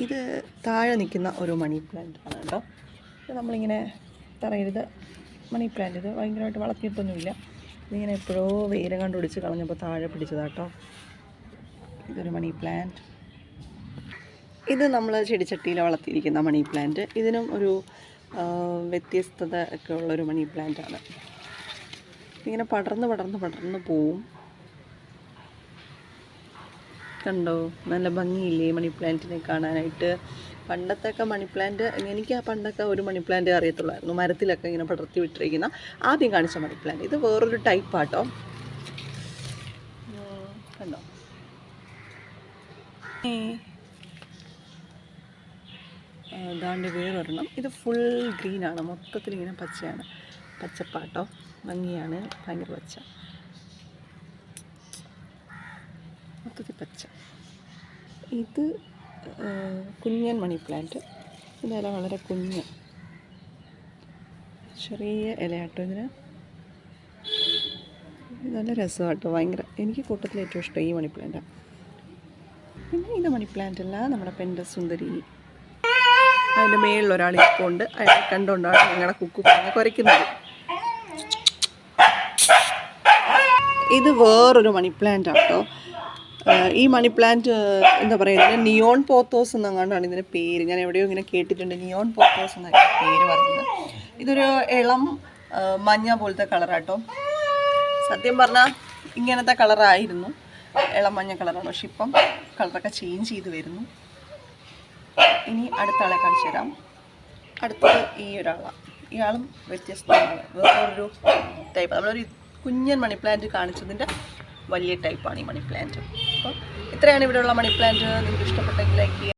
ഇത് താഴെ നിൽക്കുന്ന ഒരു മണി പ്ലാന്റ് ആണ് കേട്ടോ. ഇത് നമ്മളിങ്ങനെ തറയരുത് മണി പ്ലാന്റ്. ഇത് ഭയങ്കരമായിട്ട് വളർത്തിയിട്ടൊന്നുമില്ല. ഇതിങ്ങനെ എപ്പോഴോ വെയിലും കണ്ടുപിടിച്ച് കളഞ്ഞപ്പോൾ താഴെ പിടിച്ചതാട്ടോ ഇതൊരു മണി പ്ലാന്റ്. ഇത് നമ്മൾ ചെടിച്ചട്ടിയിൽ വളർത്തിയിരിക്കുന്ന മണി പ്ലാന്റ്. ഇതിനും ഒരു വ്യത്യസ്തത ഒക്കെ ഉള്ളൊരു മണി പ്ലാന്റ് ആണ്. ഇങ്ങനെ പടർന്ന് പടർന്ന് പടർന്ന് പോവും. കണ്ടോ? നല്ല ഭംഗിയില്ലേ മണി പ്ലാന്റിനെ കാണാനായിട്ട്? പണ്ടത്തെയൊക്കെ മണി പ്ലാന്റ് എനിക്ക് ആ പണ്ടൊക്കെ ഒരു മണി പ്ലാന്റ് അറിയത്തുള്ളായിരുന്നു. മരത്തിലൊക്കെ ഇങ്ങനെ പടർത്തി വിട്ടിരിക്കുന്ന ആദ്യം കാണിച്ച മണി പ്ലാന്റ്. ഇത് വേറൊരു ടൈപ്പാട്ടോ കണ്ടോ? ഏതാണ്ട് വേറൊരെണ്ണം. ഇത് ഫുൾ ഗ്രീനാണ് മൊത്തത്തിൽ ഇങ്ങനെ പച്ചയാണ്. പച്ചപ്പാട്ടോ. ഭംഗിയാണ്. ഭയങ്കര പച്ച. മൊത്തത്തിൽ പച്ച. ഇത് കുഞ്ഞൻ മണി പ്ലാന്റ്. ഇതിന്റെ ഇല വളരെ കുഞ്ഞ്. ചെറിയ ഇലയാട്ടോ ഇതിന്. ഇത് നല്ല രസമാട്ടോ ഭയങ്കര. എനിക്ക് കൂട്ടത്തിൽ ഏറ്റവും ഇഷ്ടം ഈ മണി പ്ലാന്റാണ് പിന്നെ ഇത് മണി പ്ലാന്റ് അല്ല നമ്മുടെ പെൻഡ സുന്ദരി. അതിന്റെ മേളിൽ ഒരാൾ ഇപ്പോൾ ഉണ്ട് അയാൾ കണ്ടുകൊണ്ടാണ് ഞങ്ങളുടെ കുക്കു പറഞ്ഞ കുരയ്ക്കുന്നത്. ഇത് വേറൊരു മണി പ്ലാന്റ് ആട്ടോ ഈ മണി പ്ലാന്റ് എന്താ പറയുക നിയോൺ പോത്തോസ് എന്നങ്ങാണ്ടാണ് ഇതിന്റെ പേര്. ഞാൻ എവിടെയോ ഇങ്ങനെ കേട്ടിട്ടുണ്ട് നിയോൺ പോത്തോസ് എന്നൊക്കെ പേര് പറയുന്നത്. ഇതൊരു ഇളം മഞ്ഞ പോലത്തെ കളറാട്ടോ സത്യം പറഞ്ഞാൽ ഇങ്ങനത്തെ കളറായിരുന്നു ഇളം മഞ്ഞ കളറാണ് പക്ഷെ ഇപ്പം കളറൊക്കെ ചേഞ്ച് ചെയ്ത് വരുന്നു. ഇനി അടുത്ത ആളെ കാണിച്ചു തരാം. അടുത്തത് ഈ ഒരാളാണ് ഇയാളും വ്യത്യസ്തമാണ്. വേറൊരു ടൈപ്പ് നമ്മളൊരു കുഞ്ഞൻ മണി പ്ലാന്റ് കാണിച്ചതിന്റെ വലിയ ടൈപ്പാണ് ഈ മണി പ്ലാന്റ് അപ്പോൾ ഇത്രയാണ് ഇവിടെയുള്ള മണി പ്ലാന്റ് നിങ്ങൾക്ക് ഇഷ്ടപ്പെട്ടെങ്കിൽ ലൈക്ക്